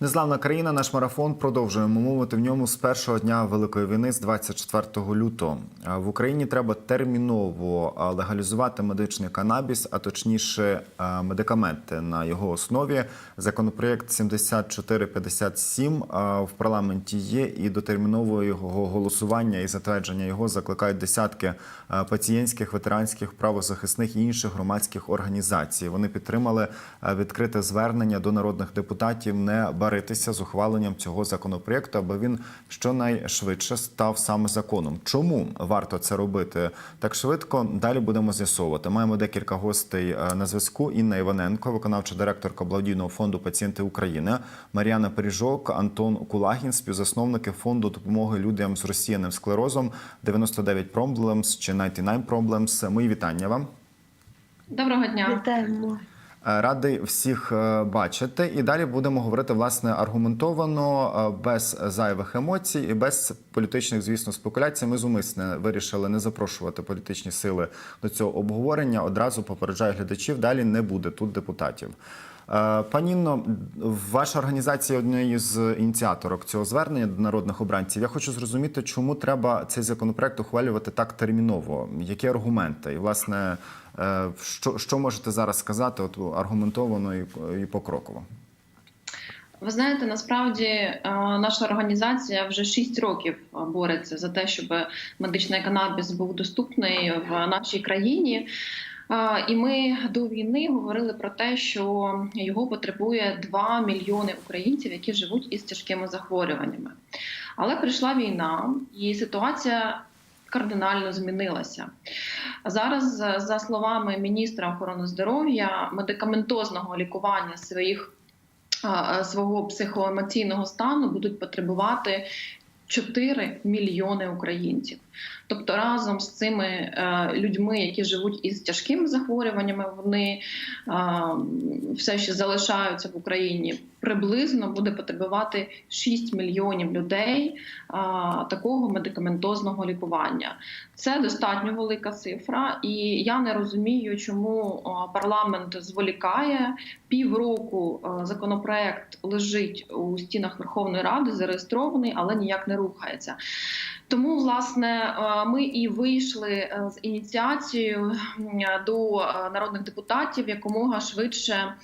Незламна країна, наш марафон продовжуємо мовити в ньому з першого дня великої війни, з 24 лютого. В Україні треба терміново легалізувати медичний канабіс, а точніше медикаменти на його основі. Законопроєкт 7457 а, в парламенті є, і до термінового його голосування і затвердження його закликають десятки пацієнтських, ветеранських, правозахисних і інших громадських організацій. Вони підтримали відкрите звернення до народних депутатів не баритися з ухваленням цього законопроєкту, аби він щонайшвидше став саме законом. Чому варто це робити так швидко? Далі будемо з'ясовувати. Маємо декілька гостей е, на зв'язку. Інна Іваненко, виконавча директорка благодійного фонду Пацієнти України, Мар'яна Періжок, Антон Кулагін, співзасновники фонду допомоги людям з розсіяним склерозом 99 Problems чи 99 Problems. Мої вітання вам. Доброго дня. Вітаємо. Е, Радий всіх е, бачити. І далі будемо говорити власне аргументовано, е, без зайвих емоцій і без політичних, звісно, спекуляцій. Ми зумисне вирішили не запрошувати політичні сили до цього обговорення. Одразу попереджаю глядачів. Далі не буде тут депутатів. Е, Пані Інно, ваша організація однією з ініціаторок цього звернення до народних обранців. Я хочу зрозуміти, чому треба цей законопроект ухвалювати так терміново. Які аргументи? І власне, що, що можете зараз сказати, от аргументовано і, і покроково? Ви знаєте, насправді е, наша організація вже 6 років бореться за те, щоб медичний канабіс був доступний в нашій країні. Е, І ми до війни говорили про те, що його потребує 2 мільйони українців, які живуть із тяжкими захворюваннями. Але прийшла війна, і ситуація кардинально змінилася. Зараз, за- за словами міністра охорони здоров'я, медикаментозного лікування своїх свого психоемоційного стану будуть потребувати 4 мільйони українців. Тобто разом з цими е, людьми, які живуть із тяжкими захворюваннями, вони е, все ще залишаються в Україні. Приблизно буде потребувати 6 мільйонів людей е, такого медикаментозного лікування. Це достатньо велика цифра, і я не розумію, чому парламент зволікає. Півроку законопроект лежить у стінах Верховної Ради, зареєстрований, але ніяк не рухається. Тому, власне, е, ми і вийшли е, з ініціацією до е, народних депутатів якомога швидше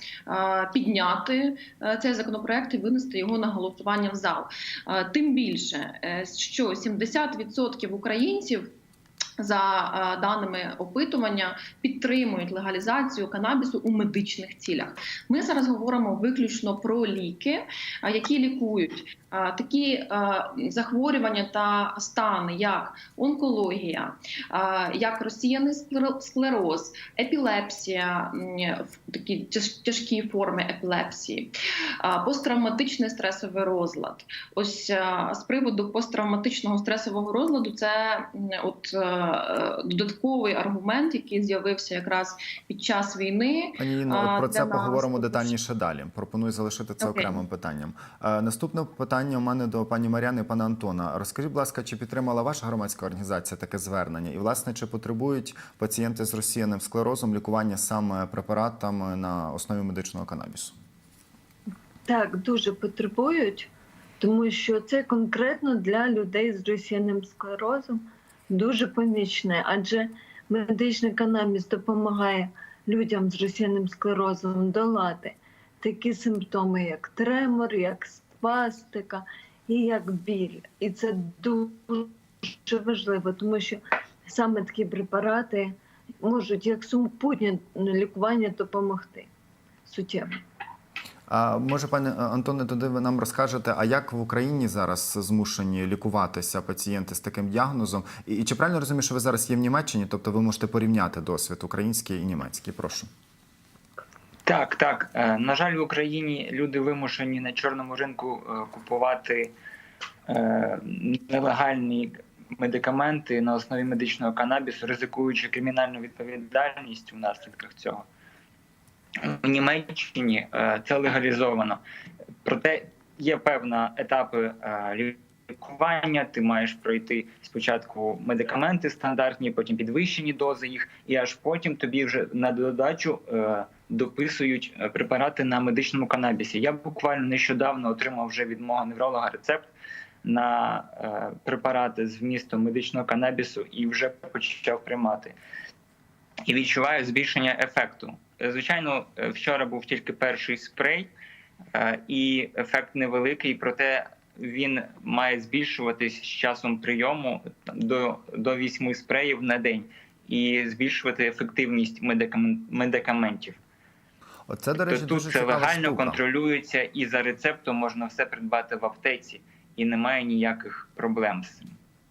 підняти цей законопроект і винести його на голосування в зал. Тим більше, що 70% українців. За даними опитування підтримують легалізацію канабісу у медичних цілях. Ми зараз говоримо виключно про ліки, які лікують такі захворювання та стани, як онкологія, як розсіяний склеро- склероз, епілепсія, такі тяжкі форми епілепсії, посттравматичний стресовий розлад. Ось з приводу посттравматичного стресового розладу, це от е, е, додатковий аргумент, який з'явився якраз під час війни. Пані от про це поговоримо також. детальніше далі. Пропоную залишити це Окей. окремим питанням. Е, Наступне питання у мене до пані Мар'яни і пана Антона. Розкажіть, будь ласка, чи підтримала ваша громадська організація таке звернення? І власне чи потребують пацієнти з розсіяним склерозом лікування саме препаратами на основі медичного канабісу? Так, дуже потребують, тому що це конкретно для людей з розсіяним склерозом дуже помічне, адже медичний канабіс допомагає людям з розсіяним склерозом долати такі симптоми, як тремор, як спастика і як біль. І це дуже важливо, тому що саме такі препарати можуть як супутнє лікування допомогти суттєво. А може, пане Антоне, тоді ви нам розкажете, а як в Україні зараз змушені лікуватися пацієнти з таким діагнозом? І, чи правильно розумію, що ви зараз є в Німеччині? Тобто ви можете порівняти досвід український і німецький? Прошу. Так, так. Е, На жаль, в Україні люди вимушені на чорному ринку е, купувати е, нелегальні медикаменти на основі медичного канабісу, ризикуючи кримінальну відповідальність у наслідках цього. У Німеччині це легалізовано. Проте є певні етапи лікування. Ти маєш пройти спочатку медикаменти стандартні, потім підвищені дози їх, і аж потім тобі вже на додачу дописують е, препарати на медичному канабісі. Я буквально нещодавно отримав вже від мого невролога рецепт на е, препарати з вмістом медичного канабісу і вже почав приймати. І відчуваю збільшення ефекту. Е, Звичайно, вчора був тільки перший спрей, і ефект невеликий, проте він має збільшуватись з часом прийому до, до 8 спреїв на день і збільшувати ефективність медикамен- медикаментів. Оце, до речі, Тобто дуже тут це легально штука. контролюється, і за рецептом можна все придбати в аптеці, і немає ніяких проблем з цим.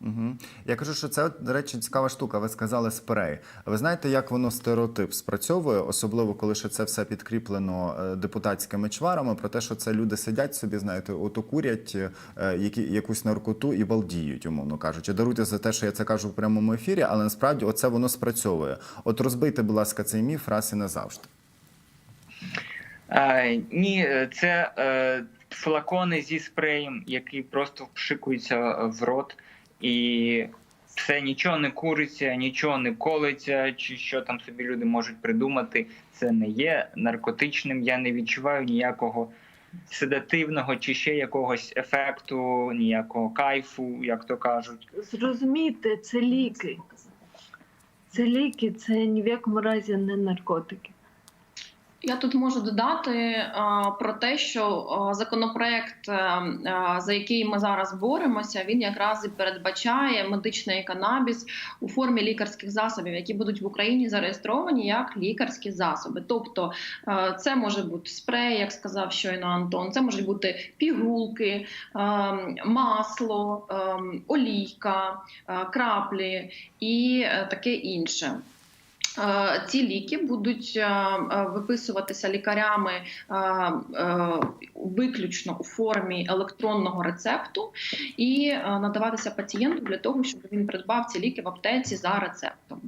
Угу. Я кажу, що це, до речі, цікава штука. Ви сказали спрей. Ви знаєте, як воно стереотип спрацьовує, особливо коли ще це все підкріплено е, депутатськими чварами, про те, що це люди сидять собі, знаєте, ото курять е, які, якусь наркоту і балдіють, умовно кажучи. Даруйте за те, що я це кажу в прямому ефірі, але насправді оце воно спрацьовує. От розбийте, будь ласка, цей міф раз і назавжди. Е, ні, це е, флакони зі спреєм, які просто вшикуються в рот, і все нічого не куриться, нічого не колиться, чи що там собі люди можуть придумати. Це не є наркотичним. Я не відчуваю ніякого седативного чи ще якогось ефекту, ніякого кайфу, як то кажуть. Зрозумійте, це ліки. Це ліки, це ні в якому разі не наркотики. Я тут можу додати а, про те, що а, законопроект, а, за який ми зараз боремося, він якраз і передбачає медичний канабіс у формі лікарських засобів, які будуть в Україні зареєстровані як лікарські засоби. Тобто це може бути спрей, як сказав щойно Антон, це можуть бути пігулки, масло, олійка, краплі і е, таке інше. Е, Ці ліки будуть е, е, виписуватися лікарями виключно у формі електронного рецепту і надаватися пацієнту для того, щоб він придбав ці ліки в аптеці за рецептом.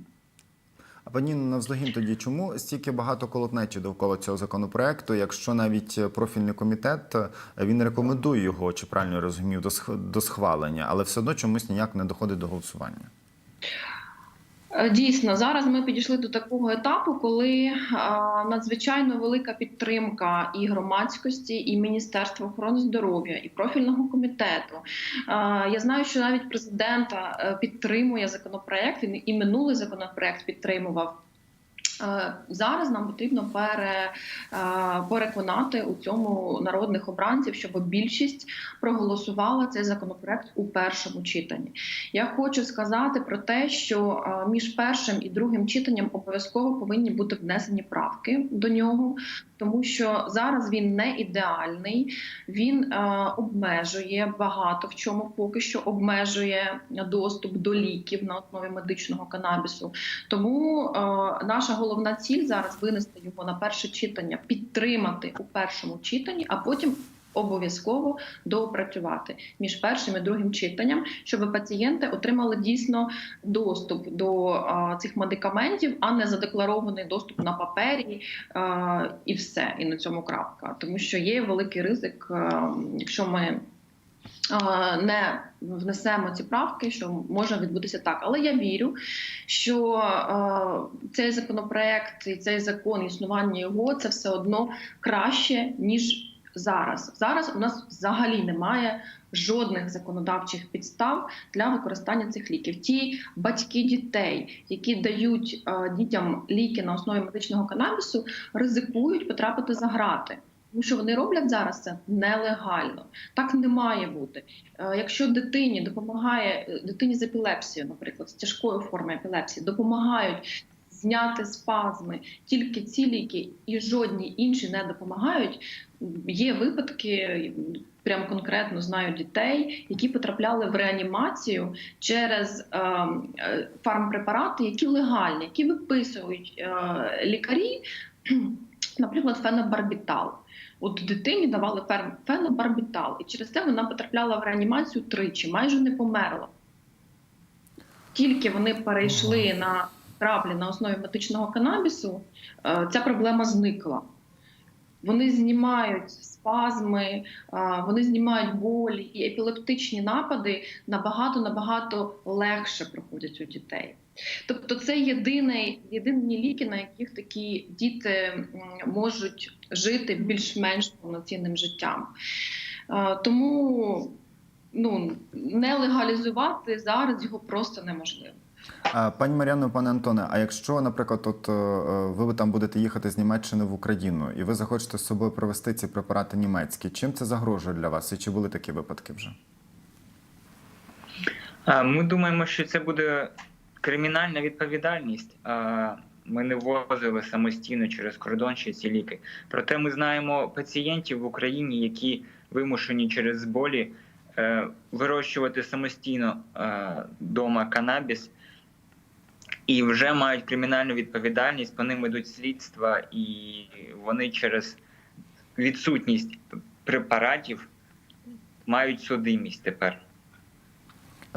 А пані Навздогін, тоді чому стільки багато колотнечі довкола цього законопроекту, якщо навіть профільний комітет він рекомендує його, чи правильно розумів, до схвалення, але все одно чомусь ніяк не доходить до голосування. Е, Дійсно, зараз ми підійшли до такого етапу, коли е, надзвичайно велика підтримка і громадськості, і Міністерства охорони здоров'я, і профільного комітету. Е, Я знаю, що навіть президента підтримує законопроект. І минулий законопроект підтримував. Е, Зараз нам потрібно пере, е, переконати у цьому народних обранців, щоб більшість проголосувала цей законопроект у першому читанні. Я хочу сказати про те, що е, між першим і другим читанням обов'язково повинні бути внесені правки до нього, тому що зараз він не ідеальний, він обмежує багато в чому поки що обмежує доступ до ліків на основі медичного канабісу. Тому наша головна ціль зараз винести його на перше читання, підтримати у першому читанні, а потім. Обов'язково доопрацювати між першим і другим читанням, щоб пацієнти отримали дійсно доступ до а, цих медикаментів, а не задекларований доступ на папері а, і все, і на цьому крапка. Тому що є великий ризик, а, якщо ми не внесемо ці правки, що може відбутися так. Але я вірю, що цей законопроект і цей закон, існування його це все одно краще ніж зараз. Зараз у нас взагалі немає жодних законодавчих підстав для використання цих ліків. Ті батьки дітей, які дають дітям ліки на основі медичного канабісу, ризикують потрапити за грати. Тому що вони роблять зараз це нелегально. Так не має бути. Е, Якщо дитині допомагає е, дитині з епілепсією, наприклад, з тяжкою формою епілепсії, допомагають зняти спазми, тільки ці ліки і жодні інші не допомагають. Є випадки, прям конкретно знаю дітей, які потрапляли в реанімацію через е, е, фармпрепарати, які легальні, які виписують е, лікарі, наприклад, фенобарбітал. От дитині давали фенобарбітал, і через це вона потрапляла в реанімацію тричі, майже не померла. Тільки вони перейшли на краплі на основі медичного канабісу, е, ця проблема зникла. Вони знімають спазми, е, вони знімають болі і епілептичні напади набагато набагато легше проходять у дітей. Тобто це єдиний, єдині ліки, на яких такі діти можуть жити більш-менш повноцінним життям. Е, Тому ну, не легалізувати зараз його просто неможливо. Пані Мар'яно, пане Антоне, а якщо, наприклад, от е, е, ви там будете їхати з Німеччини в Україну, і ви захочете з собою провести ці препарати німецькі, чим це загрожує для вас? І чи були такі випадки вже? Ми думаємо, що це буде кримінальна відповідальність. Ми не ввозили самостійно через кордон ще ці ліки. Проте ми знаємо пацієнтів в Україні, які вимушені через болі е, вирощувати самостійно вдома канабіс, і вже мають кримінальну відповідальність. По ним ідуть слідства, і вони через відсутність препаратів мають судимість тепер.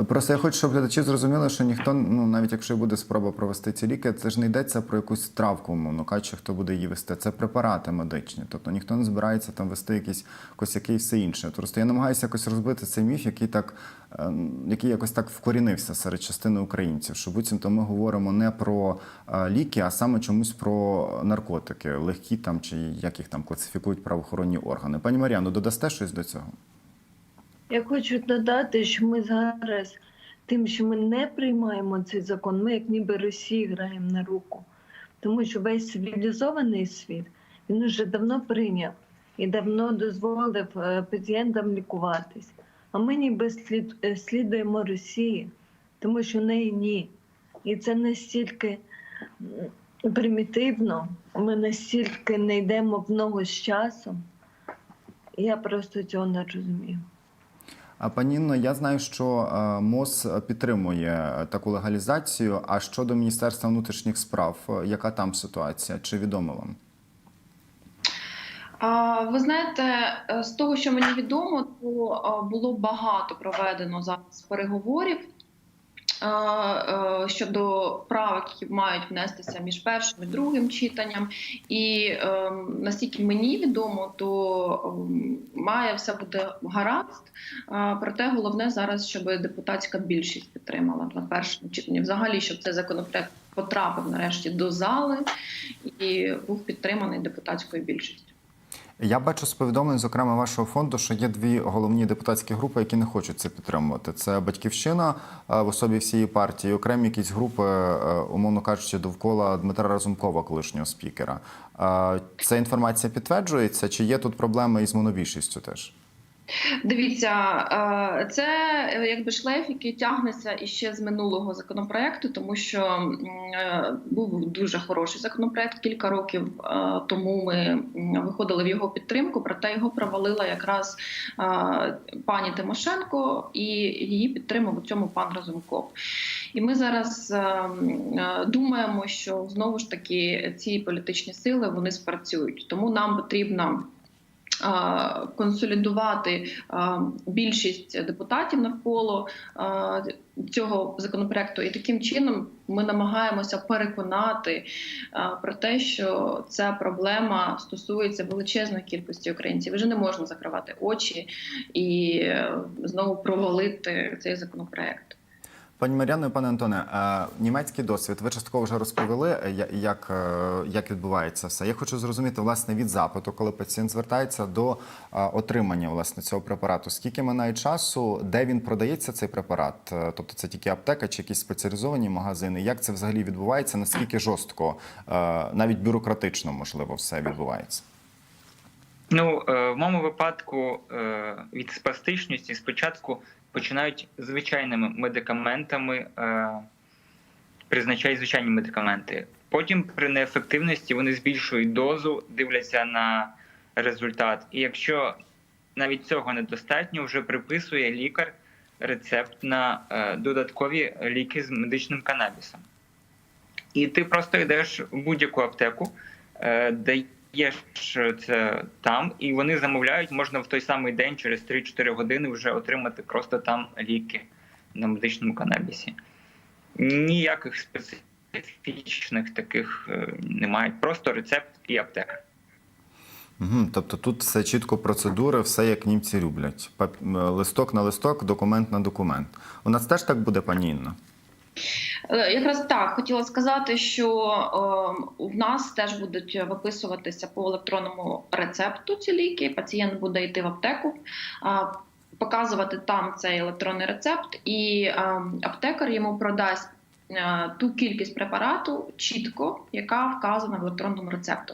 Просто я хочу, щоб глядачі зрозуміли, що ніхто, ну навіть якщо буде спроба провести ці ліки, це ж не йдеться про якусь травку, умовно кажучи, хто буде її вести. Це препарати медичні. Тобто ніхто не збирається там вести якісь косяки все інше. Просто я намагаюся якось розбити цей міф, який так, е, який якось так вкорінився серед частини українців. Що буцімто ми говоримо не про е, ліки, а саме чомусь про наркотики, легкі там чи як їх там класифікують правоохоронні органи. Пані Мар'яно, додасте щось до цього? Я хочу додати, що ми зараз тим, що ми не приймаємо цей закон, ми як ніби Росії граємо на руку. Тому що весь цивілізований світ він уже давно прийняв і давно дозволив е, пацієнтам лікуватись. А ми ніби слід, е, слідуємо Росії, тому що в неї ні. І це настільки примітивно, ми настільки не йдемо в ногу з часом. Я просто цього не розумію. Пані Інно, я знаю, що е, МОЗ підтримує е, таку легалізацію. А щодо Міністерства внутрішніх справ, е, яка там ситуація? Чи відомо вам? Ви знаєте, з того, що мені відомо, то було багато проведено зараз переговорів щодо правок, які мають внестися між першим і другим читанням. І е, наскільки мені відомо, то має все буде гаразд. Проте головне зараз, щоб депутатська більшість підтримала на першому читанні. Взагалі, щоб цей законопроект потрапив нарешті до зали і був підтриманий депутатською більшістю. Я бачу з повідомлень, зокрема вашого фонду, що є дві головні депутатські групи, які не хочуть це підтримувати. Це батьківщина е, в особі всієї партії, окремі якісь групи, е, умовно кажучи, довкола Дмитра Разумкова, колишнього спікера. Е, Ця інформація підтверджується, чи є тут проблеми із монобільшістю теж? Дивіться, е, це е, якби шлейф, який тягнеться іще з минулого законопроекту, тому що е, був дуже хороший законопроект. Кілька років тому ми виходили в його підтримку, проте його провалила якраз пані Тимошенко, і її підтримав у цьому пан Разумков. І ми зараз думаємо, що знову ж таки ці політичні сили вони спрацюють, тому нам потрібно а, консолідувати більшість депутатів навколо цього законопроекту, і таким чином ми намагаємося переконати про те, що ця проблема стосується величезної кількості українців. Вже не можна закривати очі і е, знову провалити цей законопроект. Пані Мар'яно пане Антоне, німецький досвід. Ви частково вже розповіли, е, як, е, як відбувається все. Я хочу зрозуміти власне від запиту, коли пацієнт звертається до отримання власне цього препарату. Скільки минає часу, де він продається цей препарат? Е, Тобто це тільки аптека чи якісь спеціалізовані магазини? Як це взагалі відбувається? Наскільки жорстко, навіть бюрократично можливо, все відбувається? Ну, е, в моєму випадку е, від спастичності спочатку починають звичайними медикаментами, е, призначають звичайні медикаменти. Потім при неефективності вони збільшують дозу, дивляться на результат. І якщо навіть цього недостатньо, вже приписує лікар рецепт на додаткові ліки з медичним канабісом. І ти просто йдеш в будь-яку аптеку, е, даєш це там, і вони замовляють, можна в той самий день, через 3-4 години, вже отримати просто там ліки на медичному канабісі. Ніяких специфічних таких е, немає. Просто рецепт і аптека. Угу, тобто тут все чітко процедури, все як німці люблять. Листок на листок, документ на документ. У нас теж так буде, пані Інно? Е, Якраз так хотіла сказати, що е, в нас теж будуть виписуватися по електронному рецепту ці ліки. Пацієнт буде йти в аптеку, показувати там цей електронний рецепт, і е, аптекар йому продасть. Е, Ту кількість препарату чітко, яка вказана в електронному рецепту.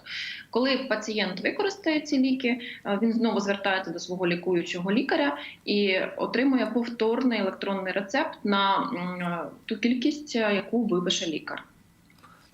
Коли пацієнт використає ці ліки, е, він знову звертається до свого лікуючого лікаря і отримує повторний електронний рецепт на е, ту кількість, яку випише лікар.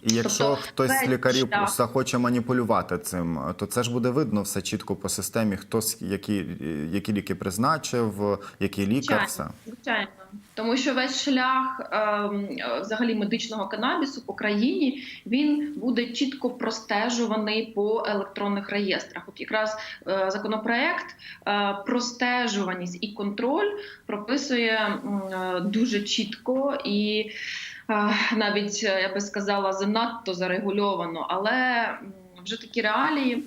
І якщо Тобто хтось з лікарів шлях- захоче маніпулювати цим, то це ж буде видно все чітко по системі, хто які, які ліки призначив, який лікар. Звичайно. Все. Звичайно, тому що весь шлях е, взагалі медичного канабісу по країні він буде чітко простежуваний по електронних реєстрах. От якраз е, законопроект е, простежуваність і контроль прописує е, дуже чітко і навіть е, я би сказала занадто зарегульовано, але вже такі реалії,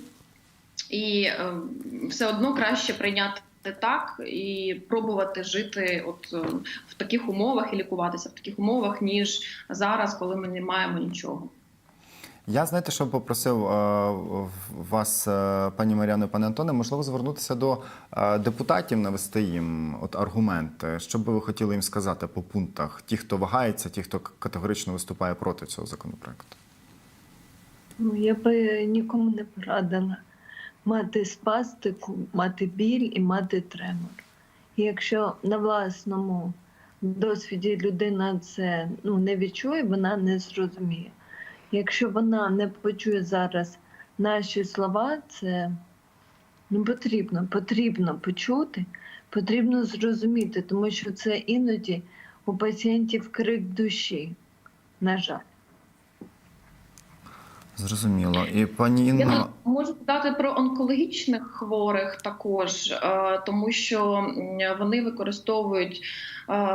і е, все одно краще прийняти так і пробувати жити от е, в таких умовах і лікуватися в таких умовах, ніж зараз, коли ми не маємо нічого. Я знаєте, що попросив е, вас, е, пані Маріано, пане Антоне, можливо, звернутися до е, депутатів, навести їм от аргументи, що би ви хотіли їм сказати по пунктах, ті, хто вагається, ті, хто категорично виступає проти цього законопроекту. Ну, я би нікому не порадила мати спастику, мати біль і мати тремор. І якщо на власному досвіді людина це ну, не відчує, вона не зрозуміє. Якщо вона не почує зараз наші слова, це ну, потрібно, потрібно почути, потрібно зрозуміти, тому що це іноді у пацієнтів крик душі, на жаль. Зрозуміло. І пані Я можу сказати про онкологічних хворих також, е, тому що вони використовують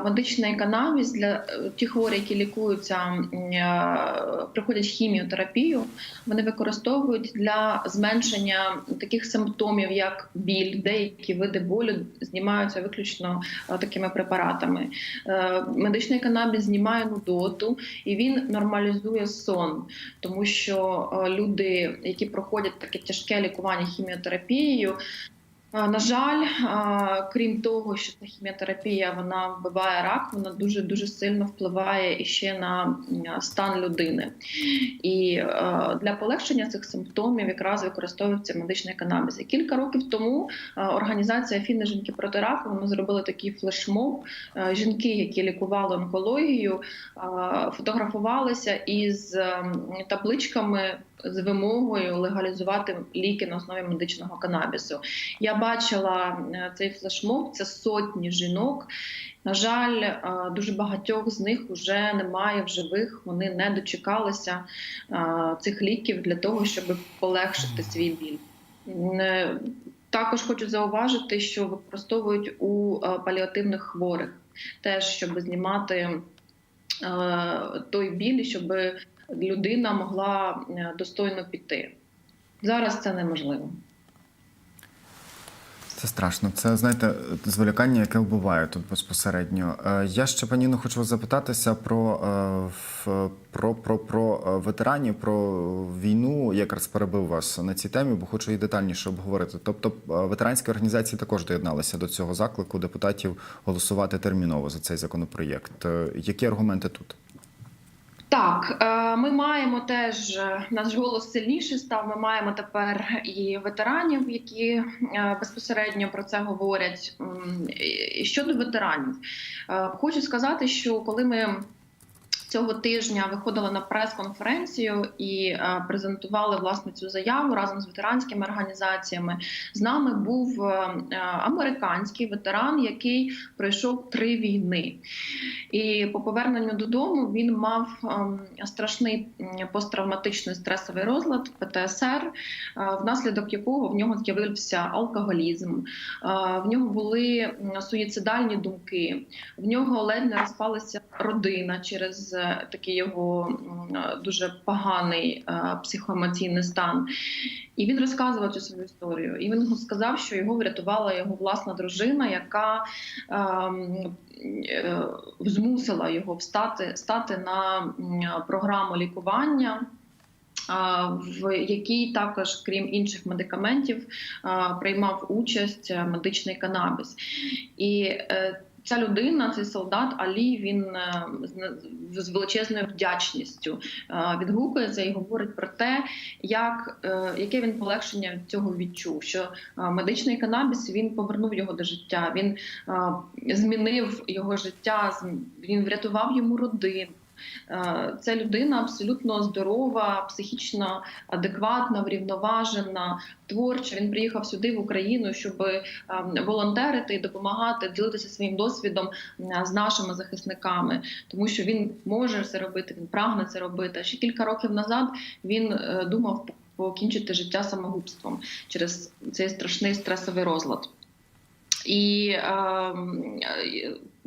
медичний канабіс для е, ті хворі, які лікуються, е, проходять хіміотерапію. Вони використовують для зменшення таких симптомів, як біль, деякі види болю знімаються виключно е, такими препаратами. Е, Медичний канабіс знімає нудоту і він нормалізує сон тому що е, люди, які проходять таке тяжке лікування хіміотерапією, е, на жаль, крім того, що ця хіміотерапія вона вбиває рак, вона дуже дуже сильно впливає ще на стан людини. І для полегшення цих симптомів якраз використовується медичний канабіс. І кілька років тому організація Фіни жінки проти раку вони зробили такий флешмоб. Жінки, які лікували онкологію, фотографувалися із табличками з вимогою легалізувати ліки на основі медичного канабісу. Я бачила е, цей флешмоб, це сотні жінок. На жаль, е, дуже багатьох з них вже немає в живих. Вони не дочекалися е, цих ліків для того, щоб полегшити свій біль. Також хочу зауважити, що використовують у паліативних хворих, теж щоб знімати той біль, щоб людина могла достойно піти. Зараз це неможливо. Це страшно. Це знаєте, зволікання, яке вбиває тут безпосередньо. Е, Я ще паніно хочу вас запитатися про, е, про, про, про е, ветеранів, про війну. Якраз перебив вас на цій темі, бо хочу її детальніше обговорити. Тобто, ветеранські організації також доєдналися до цього заклику депутатів голосувати терміново за цей законопроєкт. Які аргументи тут? Так, е, ми маємо теж е, наш голос сильніший став. Ми маємо тепер і ветеранів, які е, безпосередньо про це говорять. Щодо ветеранів, хочу сказати, що коли ми цього тижня виходили на прес-конференцію і е, презентували власне цю заяву разом з ветеранськими організаціями. З нами був е, е, американський ветеран, який пройшов три війни. І по поверненню додому він мав ем, страшний посттравматичний стресовий розлад ПТСР, внаслідок якого в нього з'явився алкоголізм, в нього були суїцидальні думки, в нього ледь не розпалися родина через е, такий його е, дуже поганий е, психоемоційний стан. І він розказував цю свою історію. І він сказав, що його врятувала його власна дружина, яка ем, змусила його встати стати на програму лікування. В якій також, крім інших медикаментів, приймав участь медичний канабіс. І ця людина, цей солдат Алі, він е, з- величезною вдячністю е, відгукується і говорить про те, як, е, яке він полегшення від цього відчув. Що медичний канабіс він повернув його до життя, він змінив його життя, він врятував йому родину. Це людина абсолютно здорова, психічно адекватна, врівноважена, творча. Він приїхав сюди в Україну, щоб е, волонтерити і допомагати, ділитися своїм досвідом е, з нашими захисниками, тому що він може це робити, він прагне це робити. Ще кілька років назад він е, думав покінчити життя самогубством через цей страшний стресовий розлад. І е,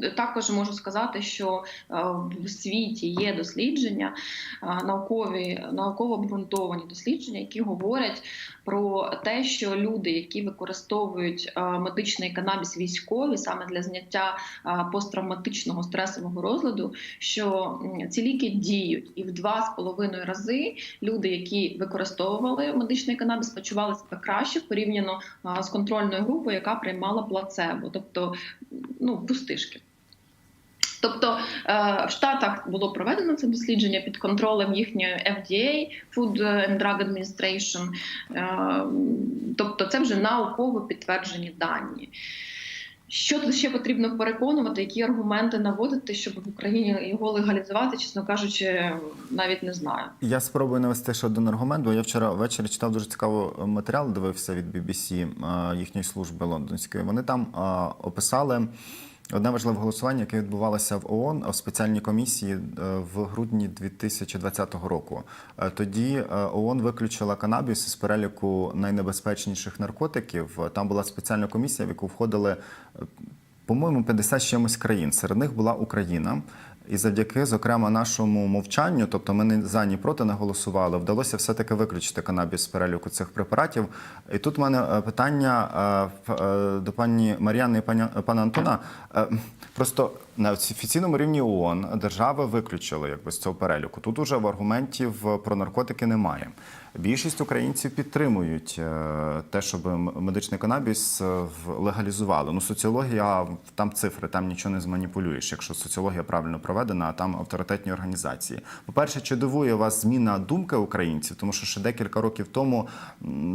також можу сказати, що е, в світі є дослідження, е, наукові, науково обґрунтовані дослідження, які говорять про те, що люди, які використовують е, медичний канабіс військові саме для зняття посттравматичного стресового розладу, що ці ліки діють, і в два з половиною рази люди, які використовували медичний канабіс, почували себе краще порівняно з контрольною групою, яка приймала плацебо, тобто ну, пустишки. Тобто е, в Штатах було проведено це дослідження під контролем їхньої FDA, Food and Drug Administration. Е, Тобто це вже науково підтверджені дані. Що тут ще потрібно переконувати, які аргументи наводити, щоб в Україні його легалізувати, чесно кажучи, навіть не знаю. Я спробую навести ще один аргумент, бо я вчора ввечері читав дуже цікавий матеріал, дивився від BBC е, їхньої служби лондонської. Вони там е, описали. Одне важливе голосування, яке відбувалося в ООН в спеціальній комісії е, в грудні 2020 року. Е, Тоді е, ООН виключила канабіс з переліку найнебезпечніших наркотиків. Там була спеціальна комісія, в яку входили, по-моєму, 50 з чимось країн. Серед них була Україна. І завдяки, зокрема, нашому мовчанню, тобто ми не за ні проти не голосували, вдалося все-таки виключити канабіс з переліку цих препаратів. І тут в мене е, питання е, е, до пані Мар'яни і пана Антона. Просто на офіційному рівні ООН держави виключили якби з цього переліку. Тут уже в аргументів е, про наркотики немає. Більшість українців підтримують е, те, щоб медичний канабіс е, легалізували. Ну, соціологія там цифри, там нічого не зманіпулюєш, якщо соціологія правильно проведена, а там авторитетні організації. По-перше, чи дивує вас зміна думки українців, тому що ще декілька років тому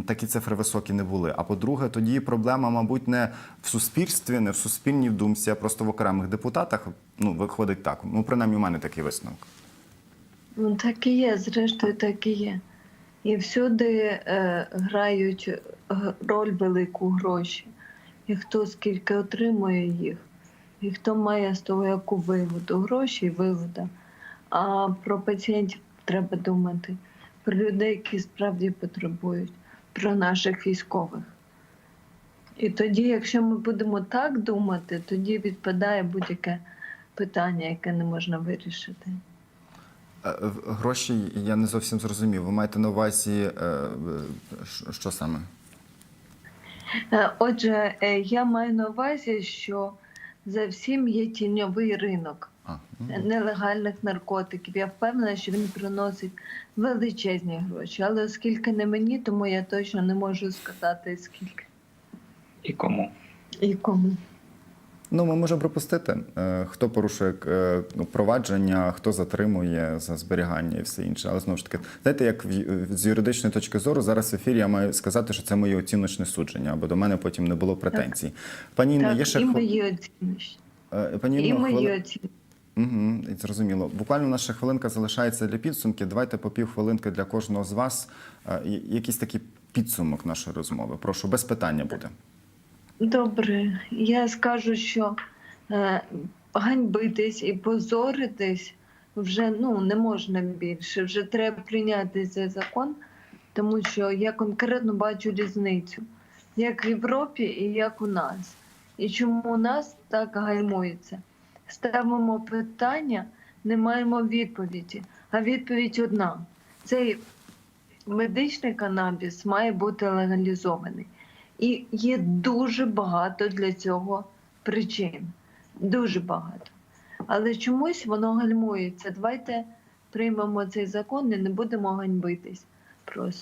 такі цифри високі не були. А по-друге, тоді проблема, мабуть, не в суспільстві, не в суспільній думці, а просто в окремих депутатах. Ну, виходить так. Ну, принаймні, у мене такий висновок. Ну, так і є, зрештою, так і є. І всюди е, грають е, роль велику гроші. І хто скільки отримує їх, і хто має з того яку вигоду. Гроші і вигода. А про пацієнтів треба думати, про людей, які справді потребують, про наших військових. І тоді, якщо ми будемо так думати, тоді відпадає будь-яке питання, яке не можна вирішити. Е, Гроші я не зовсім зрозумів. Ви маєте на увазі е, е, що- саме? Отже, я маю на увазі, що за всім є тіньовий ринок А, ну, нелегальних наркотиків. Я впевнена, що він приносить величезні гроші. Але оскільки не мені, тому я точно не можу сказати скільки І кому? і кому. Ну, ми можемо припустити, е, хто порушує е, ну, провадження, хто затримує за зберігання і все інше. Але знову ж таки, знаєте, як в- з юридичної точки зору, зараз в ефірі я маю сказати, що це моє оціночне судження, аби до мене потім не було претензій. Пані Інно, є Так, ще і мої оціночні. Е, Пані І мої хвили... оціночні. Угу, зрозуміло. Буквально наша хвилинка залишається для підсумки. Давайте по півхвилинки для кожного з вас. Якийсь такий підсумок нашої розмови. Прошу, без питання буде. Добре, я скажу, що е, ганьбитись і позоритись вже ну, не можна більше. Вже треба прийняти цей закон, тому що я конкретно бачу різницю, як в Європі і як у нас. І чому у нас так гальмується? ставимо питання, не маємо відповіді. А відповідь одна: цей медичний канабіс має бути легалізований. І є дуже багато для цього причин. Дуже багато. Але чомусь воно гальмується. Давайте приймемо цей закон і не будемо ганьбитись. Просто.